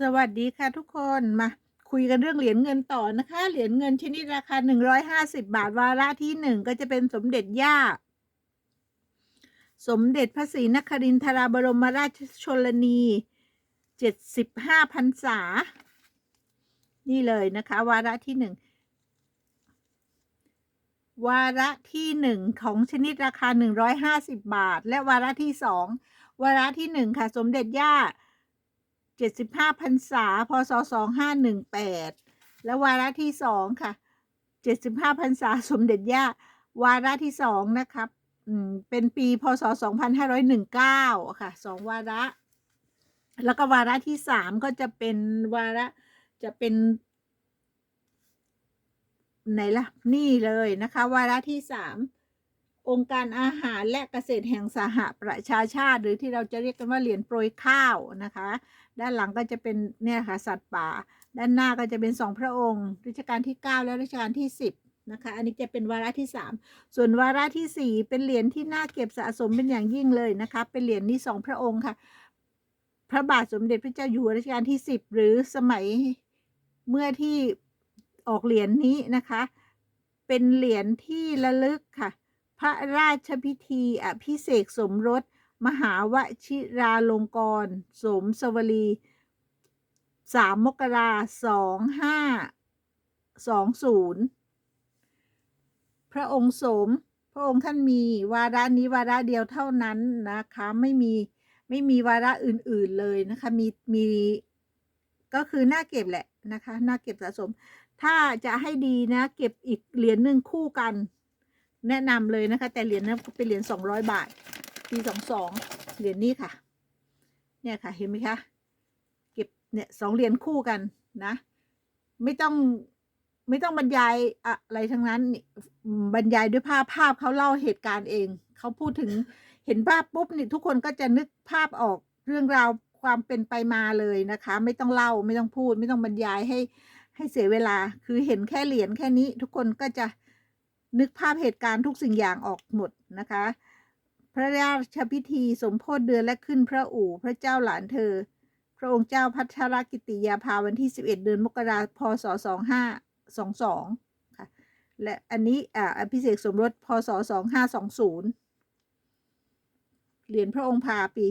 สวัสดีค่ะทุกคนมาคุยกันเรื่องเหรียญเงินต่อนะคะ เหรียญเงินชนิดราคาหนึ่งร้อยห้าสิบาทวาระที่หนึ่งก็จะเป็นสมเด็จย่า สมเด็จพระศรีนครินทราบรมราชชนนีเจ็ดสิบห้าพรรษา นี่เลยนะคะ วาระที่หนึ่งวาระที่หนึ่งของชนิดราคาหนึ่งร้อยห้าสิบบาท และวาระที่สองวาระที่หนึ่งค่ะ สมเด็จย่า เจ็ดสิบห้าพรรษาพศสองห้าหนึ่งแปดและวาระที่สองค่ะเจ็ดสิบห้าพรรษาสมเด็จย่าวาระที่สองนะครับเป็นปีพศสองพันห้าร้อยหนึ่งเก้าค่ะสองวาระ แล้วก็วาระที่สามก็จะเป็นวาระจะเป็นไหนล่ะ นี่เลยนะคะ วาระที่สาม องค์การอาหารและเกษตรแห่งสหประชาชาติ หรือที่เราจะเรียกกันว่าเหรียญโปรยข้าวนะคะ ด้านหลังก็จะเป็นเนี่ยค่ะสัตว์ป่า ด้านหน้าก็จะเป็นสองพระองค์รัชกาลที่ 9 และรัชกาลที่ 10นะคะ อันนี้จะเป็นวาระที่ 3 ส่วนวาระทีสี่4 เป็นเหรียญที่น่าเก็บสะสมเป็นอย่างยิ่งเลยนะคะ เป็นเหรียญนี้สองพระองค์ค่ะ พระบาทสมเด็จพระเจ้าอยู่หัวรัชกาลที่ 10 หรือสมัยเมื่อที่ออกเหรียญนี้นะคะ เป็นเหรียญที่ระลึกค่ะ พระราชพิธีอภิเษกสมรส มหาวชิราลงกรณ์สมสวลีสามมกราสองห้าสองศูนย์พระองค์สม พระองค์ท่านมีวาระนี้วาระเดียวเท่านั้นนะคะ ไม่มีไม่มีวาระอื่นๆเลยนะคะ มีมีก็คือน่าเก็บแหละนะคะน่าเก็บสะสม ถ้าจะให้ดีนะ เก็บอีกเหรียญหนึ่งคู่กัน แนะนำเลยนะคะ แต่เหรียญนั้นเป็นเหรียญสองร้อยบาท ปีสองสองเหรียญนี้ค่ะ เนี่ยค่ะเห็นไหมคะ เก็บเนี่ยสองเหรียญคู่กันนะ ไม่ต้องไม่ต้องบรรยายอะไรทั้งนั้นบรรยายด้วยภาพภาพเขาเล่าเหตุการณ์เอง เขาพูดถึงเห็นภาพปุ๊บนี่ทุกคนก็จะนึกภาพออกเรื่องราวความเป็นไปมาเลยนะคะ ไม่ต้องเล่าไม่ต้องพูด ไม่ต้องบรรยายให้ให้เสียเวลา คือเห็นแค่เหรียญแค่นี้ ทุกคนก็จะ นึกภาพเหตุการณ์ทุกสิ่งอย่างออกหมดนะคะ พระราชพิธีสมโพธิเดือนและขึ้นพระอู่พระเจ้าหลานเธอ พระองค์เจ้าพัทรกิติยาภาวันที่ 11 เดือนมกราคมพศ 2522 ค่ะ และอันนี้อ่าอภิเษกสมรสพศ 2520เหรียญพระองค์พาปี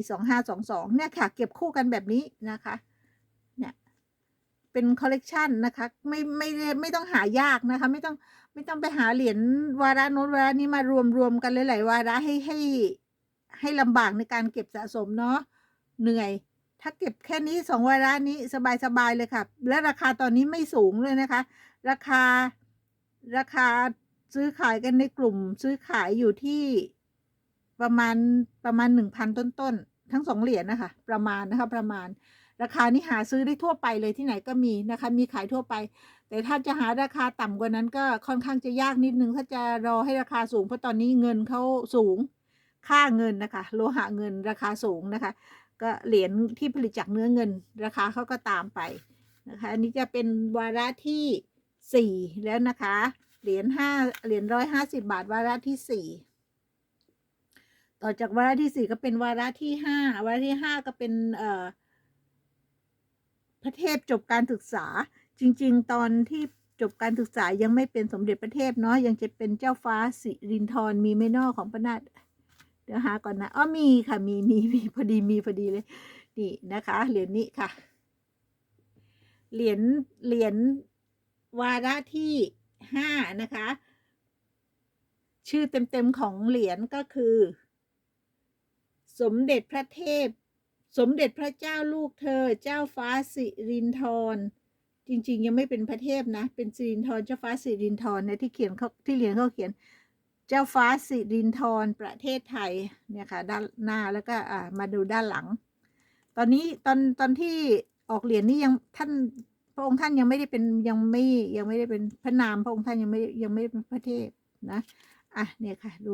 2522 เนี่ยค่ะ เก็บคู่กันแบบนี้นะคะ เป็นคอลเลกชันนะคะไม่ไม่ไม่ต้องหายากนะคะ ไม่ต้องไม่ต้องไปหาเหรียญวาระโน้นวาระนี้มารวมรวมกันหลายๆวาระให้ให้ให้ลำบากในการเก็บสะสมเนาะเหนื่อย ถ้าเก็บแค่นี้สองวาระนี้สบายๆเลยค่ะ และราคาตอนนี้ไม่สูงเลยนะคะ ราคาราคาซื้อขายกันในกลุ่ม ซื้อขายอยู่ที่ประมาณประมาณหนึ่งพันต้นๆทั้งสองเหรียญนะคะ ประมาณนะคะประมาณ ราคานี้หาซื้อได้ทั่วไปเลยที่ไหนก็มีนะคะ มีขายทั่วไป แต่ถ้าจะหาราคาต่ำกว่านั้นก็ค่อนข้างจะยากนิดนึง ถ้าจะรอให้ราคาสูงเพราะตอนนี้เงินเขาสูง ค่าเงินนะคะ โลหะเงินราคาสูงนะคะ ก็เหรียญที่ผลิตจากเนื้อเงิน ราคาเขาก็ตามไปนะคะ อันนี้จะเป็นวาระที่สี่แล้วนะคะ เหรียญห้าเหรียญร้อยห้าสิบาทวาระที่สี่ต่อจากวาระที่สี่ก็เป็นวาระที่ห้าวาระที่ห้าก็เป็นเอ่อ พระเทพจบการศึกษา จริง ๆ ตอนที่จบการศึกษายังไม่เป็นสมเด็จพระเทพเนาะยังจะเป็นเจ้าฟ้าสิรินทรมีไม่นอกของพระนาถเดี๋ยวหาก่อนนะอ๋อมีค่ะมีมีมีพอดีมีพอดีเลยนี่นะคะเหรียญนี้ค่ะเหรียญเหรียญวาระที่ห้านะคะ ชื่อเต็มๆของเหรียญก็คือ สมเด็จพระเทพ สมเด็จพระเจ้าลูกเธอ เจ้าฟ้าสิรินทรจริง ๆ ยังไม่เป็นพระเทพนะ เป็นสิรินทรเจ้าฟ้าสิรินทรเนี่ยที่เขียนเขาที่เหรียญเขาเขียน เจ้าฟ้าสิรินทรประเทศไทยเนี่ยค่ะด้านหน้าแล้วก็อ่ามาดูด้านหลัง ตอนนี้ตอนตอนที่ออกเหรียญนี้ยังท่านพระองค์ท่านยังไม่ได้เป็นยังไม่ยังไม่ได้เป็นพระนามพระองค์ท่านยังไม่ยังไม่ได้เป็นพระเทพนะอะเนี่ยค่ะดู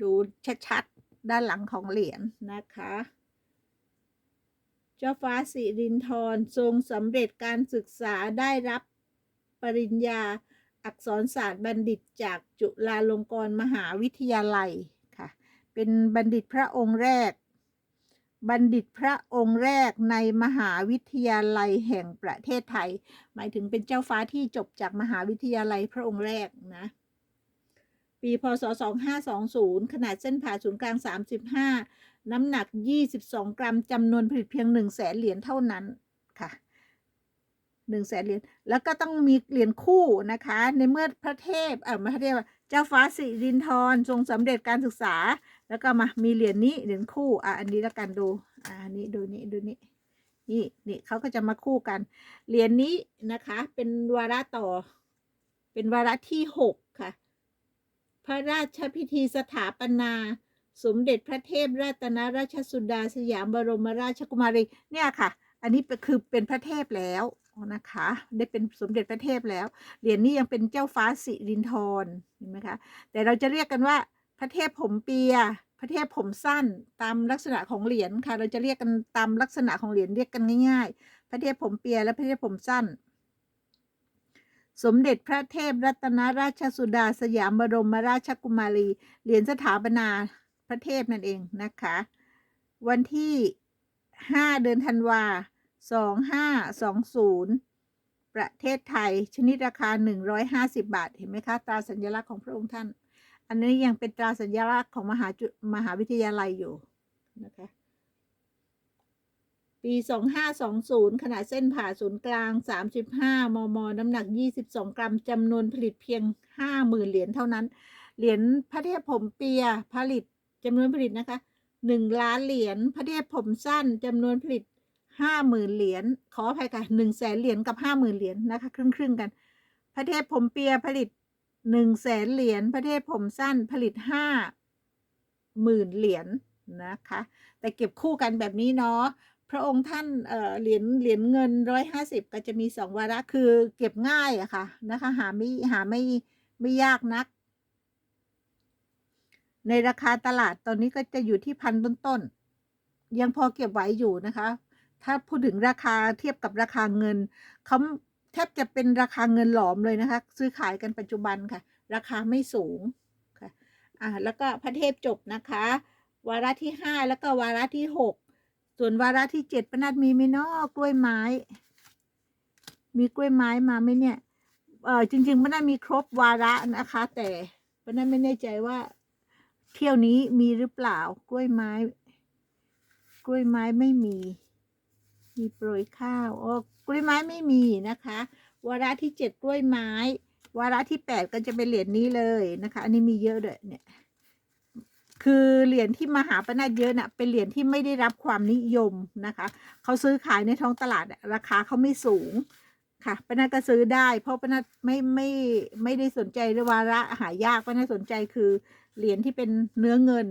ดูชัดๆด้านหลังของเหรียญนะคะ เจ้าฟ้าสิรินทรทรงสำเร็จการศึกษาได้รับปริญญาอักษรศาสตร์บัณฑิตจากจุฬาลงกรณ์มหาวิทยาลัยค่ะ เป็นบัณฑิตพระองค์แรก บัณฑิตพระองค์แรกในมหาวิทยาลัยแห่งประเทศไทย หมายถึงเป็นเจ้าฟ้าที่จบจากมหาวิทยาลัยพระองค์แรกนะ ปี พศ 2520 ขนาดเส้นผ่าศูนย์กลาง 35 น้ำหนัก 22 กรัมจำนวนผลิตเพียง 1 0 0 0 0แสนเหรียญเท่านั้นค่ะ1 0 0 0 0แสนเหรียญแล้วก็ต้องมีเหรียญคู่นะคะ ในเมื่อพระเทพเอ่อพระเทพเจ้าฟ้าสิรินธรทรงสำเร็จการศึกษา แล้วก็มามีเหรียญนี้เหรียญคู่อะอันนี้แล้วกันดูอ่านี้ดูนี่ดูนี่นี่นี่เขาก็จะมาคู่กันเหรียญนี้นะคะ เป็นวาระต่อ เป็นวาระที่หกค่ะ พระราชพิธีสถาปนา สมเด็จพระเทพรัตนราชสุดาสยามบรมราชกุมารีเนี่ยค่ะ อันนี้คือเป็นพระเทพแล้วนะคะ ได้เป็นสมเด็จพระเทพแล้ว เหรียญนี้ยังเป็นเจ้าฟ้าสิรินธรเห็นไหมคะ แต่เราจะเรียกกันว่าพระเทพผมเปีย พระเทพผมสั้นตามลักษณะของเหรียญค่ะ เราจะเรียกกันตามลักษณะของเหรียญเรียกกันง่ายๆ พระเทพผมเปียและพระเทพผมสั้น สมเด็จพระเทพรัตนราชสุดาสยามบรมราชกุมารี เหรียญสถาปนา พระเทพนั่นเองนะคะ วันที่ 5 เดือนธันวา 2520 ประเทศไทยชนิดราคา 150 บาท เห็นไหมคะ ตราสัญลักษณ์ของพระองค์ท่าน อันนี้ยังเป็นตราสัญลักษณ์ของมหาจุมหาวิทยาลัยอยู่นะคะปี 2520 ขนาดเส้นผ่าศูนย์กลาง 35 มม น้ำหนัก 22 กรัม จำนวนผลิตเพียง 50,000 เหรียญเท่านั้น เหรียญพระเทพผมเปียผลิต จำนวนผลิตนะคะ1ล้านเหรียญพระเทพผมสั้นจำนวนผลิต50,000เหรียญขออภัยค่ะ1แสนเหรียญกับ50,000เหรียญนะคะ ครึ่งครึ่งๆกัน พระเทพผมเปียผลิต1แสนเหรียญพระเทพผมสั้นผลิต50,000เหรียญนะคะ แต่เก็บคู่กันแบบนี้เนาะพระองค์ท่านเอ่อเหรียญเหรียญเงินร้อยห้าสิบก็จะมีสองวาระคือเก็บง่ายอะค่ะนะคะ หาไม่หาไม่ไม่ยากนัก ในราคาตลาดตอนนี้ก็จะอยู่ที่พันต้นๆยังพอเก็บไหวอยู่นะคะ ถ้าพูดถึงราคาเทียบกับราคาเงินเขาแทบจะเป็นราคาเงินหลอมเลยนะคะ ซื้อขายกันปัจจุบันค่ะ ราคาไม่สูงค่ะอ่าแล้วก็พระเทพจบนะคะ วาระที่ห้าแล้วก็วาระที่หกส่วนวาระที่เจ็ดปนัดมีไหมเนอกล้วยไม้ มีกล้วยไม้มาไหมเนี่ยเออจริงๆปนัดมีครบวาระนะคะ แต่ปนัดไม่แน่ใจว่า เที่ยวนี้มีหรือเปล่า กล้วยไม้ กล้วยไม้ไม่มี มีโปรยข้าวโอ้กล้วยไม้ไม่มีนะคะ วาระที่เจ็ดกล้วยไม้ วาระที่แปดก็จะเป็นเหรียญนี้เลยนะคะ อันนี้มีเยอะด้วยเนี่ย คือเหรียญที่มหาปนัดเยอะน่ะ เป็นเหรียญที่ไม่ได้รับความนิยมนะคะ เขาซื้อขายในท้องตลาดราคาเขาไม่สูงค่ะปนัดก็ซื้อได้ เพราะปนัดไม่ไม่ไม่ได้สนใจเรื่อวาระหายากปนัดสนใจคือ เหรียญที่เป็นเนื้อเงิน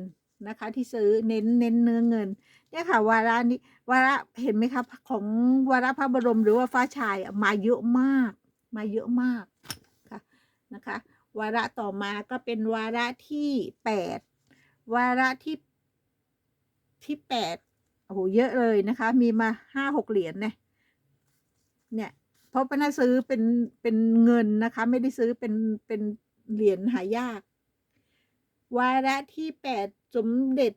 นะคะ ที่ซื้อเน้นเน้นเนื้อเงิน เนี่ยค่ะวาระนี้วาระเห็นไหมครับของวาระพระบรมหรือว่าฟ้าชายอะมาเยอะมาก มาเยอะมากค่ะนะคะ วาระต่อมาก็เป็นวาระที่แปดวาระที่ที่แปดโอ้โหเยอะเลยนะคะ มีมาห้าหกเหรียญเนี่ยเนี่ยเพราะปนาซื้อเป็นเป็นเงินนะคะ ไม่ได้ซื้อเป็นเป็นเหรียญหายาก วาระที่แปดสมเด็จ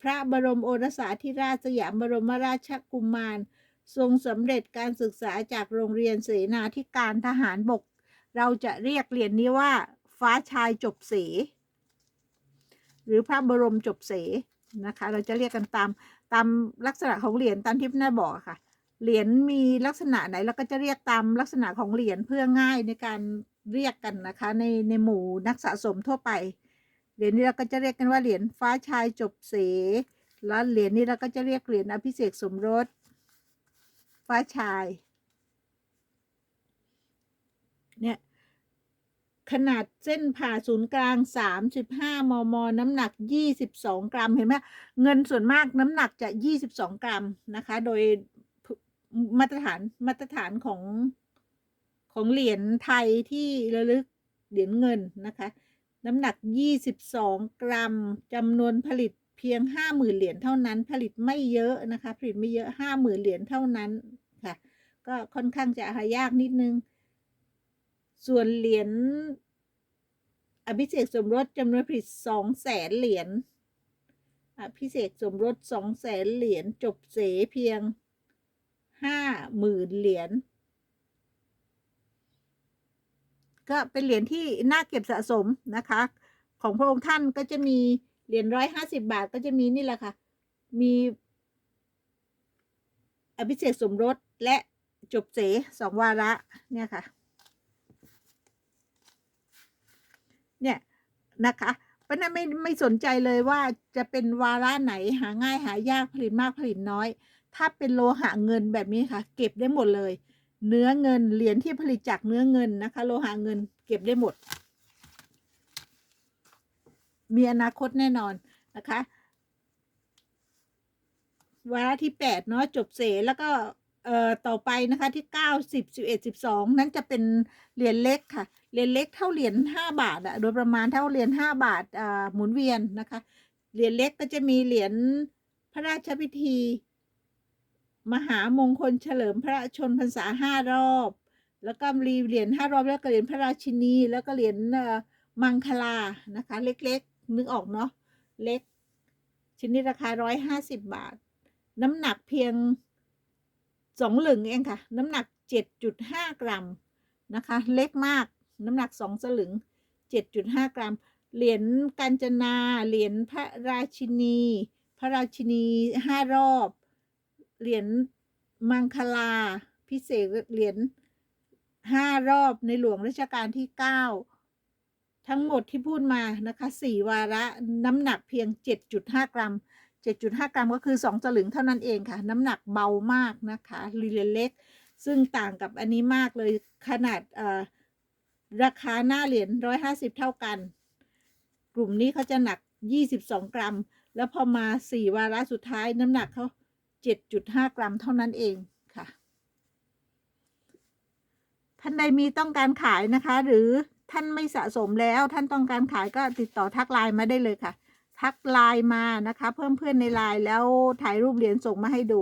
พระบรมโอรสาธิราชสยามบรมราชกุมาร ทรงสำเร็จการศึกษาจากโรงเรียนเสนาธิการทหารบก เราจะเรียกเหรียญนี้ว่า ฟ้าชายจบเส หรือพระบรมจบเสนะคะ เราจะเรียกกันตามตามลักษณะของเหรียญตามที่พี่บอกค่ะ เหรียญมีลักษณะไหนเราก็จะเรียกตามลักษณะของเหรียญเพื่อง่ายในการเรียกกันนะคะในในหมู่นักสะสมทั่วไป เหรียญนี้เราก็จะเรียกกันว่าเหรียญฟ้าชายจบเสแล้วเหรียญนี้เราก็จะเรียกเหรียญอภิเษกสมรส ฟ้าชาย เนี่ย ขนาดเส้นผ่าศูนย์กลาง 35 มม น้ำหนัก 22 กรัม เห็นไหมเงินส่วนมากน้ำหนักจะ 22 กรัมนะคะ โดยมาตรฐานมาตรฐานของของเหรียญไทยที่ระลึกเหรียญเงินนะคะ น้ำหนัก 22 กรัมจำนวนผลิตเพียง 50,000 เหรียญเท่านั้น ผลิตไม่เยอะนะคะ ผลิตไม่เยอะ 50,000 เหรียญเท่านั้นค่ะ ก็ค่อนข้างจะหายากนิดนึง ส่วนเหรียญอภิเษกสมรสจำนวนผลิตสองแสนเหรียญอภิเษกสมรสสองแสนเหรียญจบเสเพียงห้าหมื่นเหรียญ ก็เป็นเหรียญที่น่าเก็บสะสมนะคะ ของพระองค์ท่านก็จะมีเหรียญร้อยห้าสิบาทก็จะมีนี่แหละค่ะ มีอภิเษกสมรสและจบเสสองวาระเนี่ยค่ะ เนี่ยนะคะเพราะนั้นไม่ไม่สนใจเลยว่าจะเป็นวาระไหนหาง่ายหายากผลิตมากผลิตน้อย ถ้าเป็นโลหะเงินแบบนี้ค่ะ เก็บได้หมดเลย เนื้อเงินเหรียญที่ผลิตจากเนื้อเงินนะคะ โลหะเงินเก็บได้หมด มีอนาคตแน่นอนนะคะวาระที่แปดเนาะจบเสแล้วก็เอ่อต่อไปนะคะที่เก้าสิบสิบเอ็ดสิบสองนั่นจะเป็นเหรียญเล็กค่ะเหรียญเล็กเท่าเหรียญห้าบาทอะโดยประมาณเท่าเหรียญห้าบาทอ่าหมุนเวียนนะคะเหรียญเล็กก็จะมีเหรียญพระราชพิธี มหามงคลเฉลิมพระชนพรรษาห้ารอบ แล้วก็มีเหรียญห้ารอบแล้วก็เหรียญพระราชินี แล้วก็เหรียญมังคลานะคะ เล็กๆ นึกออกเนาะเล็ก ชิ้นนี้ราคาร้อยห้าสิบบาท น้ำหนักเพียงสองหลึงเองค่ะ น้ำหนักเจ็ดจุดห้ากรัมนะคะ เล็กมากน้ำหนักสองสลึงเจ็ดจุดห้ากรัม เหรียญกาญจนา เหรียญพระราชินี พระราชินีห้ารอบ เหรียญมังคลา พิเศษเหรียญห้ารอบในหลวงรัชกาลที่เก้าทั้งหมดที่พูดมานะคะสี่วาระน้ำหนักเพียงเจ็ดจุดห้ากรัม 7.5 กรัมก็คือ 2 สลึงเท่านั้นเองค่ะ น้ำหนักเบามากนะคะเหรียญเล็ก ซึ่งต่างกับอันนี้มากเลยขนาดราคาหน้าเหรียญ 150 เท่ากัน กลุ่มนี้เขาจะหนัก 22 กรัม แล้วพอมา 4 วาระสุดท้ายน้ำหนักเขา 7.5 กรัมเท่านั้นเองค่ะ ท่านใดมีต้องการขายนะคะ หรือท่านไม่สะสมแล้วท่านต้องการขายก็ติดต่อทักไลน์มาได้เลยค่ะ ทักไลน์มานะคะ เพิ่มเพื่อนในไลน์แล้วถ่ายรูปเหรียญส่งมาให้ดู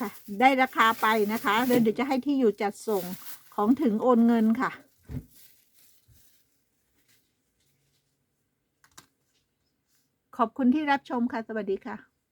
ค่ะ ได้ราคาไปนะคะเดี๋ยวเดี๋ยวจะให้ที่อยู่จัดส่งของถึงโอนเงินค่ะขอบคุณที่รับชมค่ะ สวัสดีค่ะ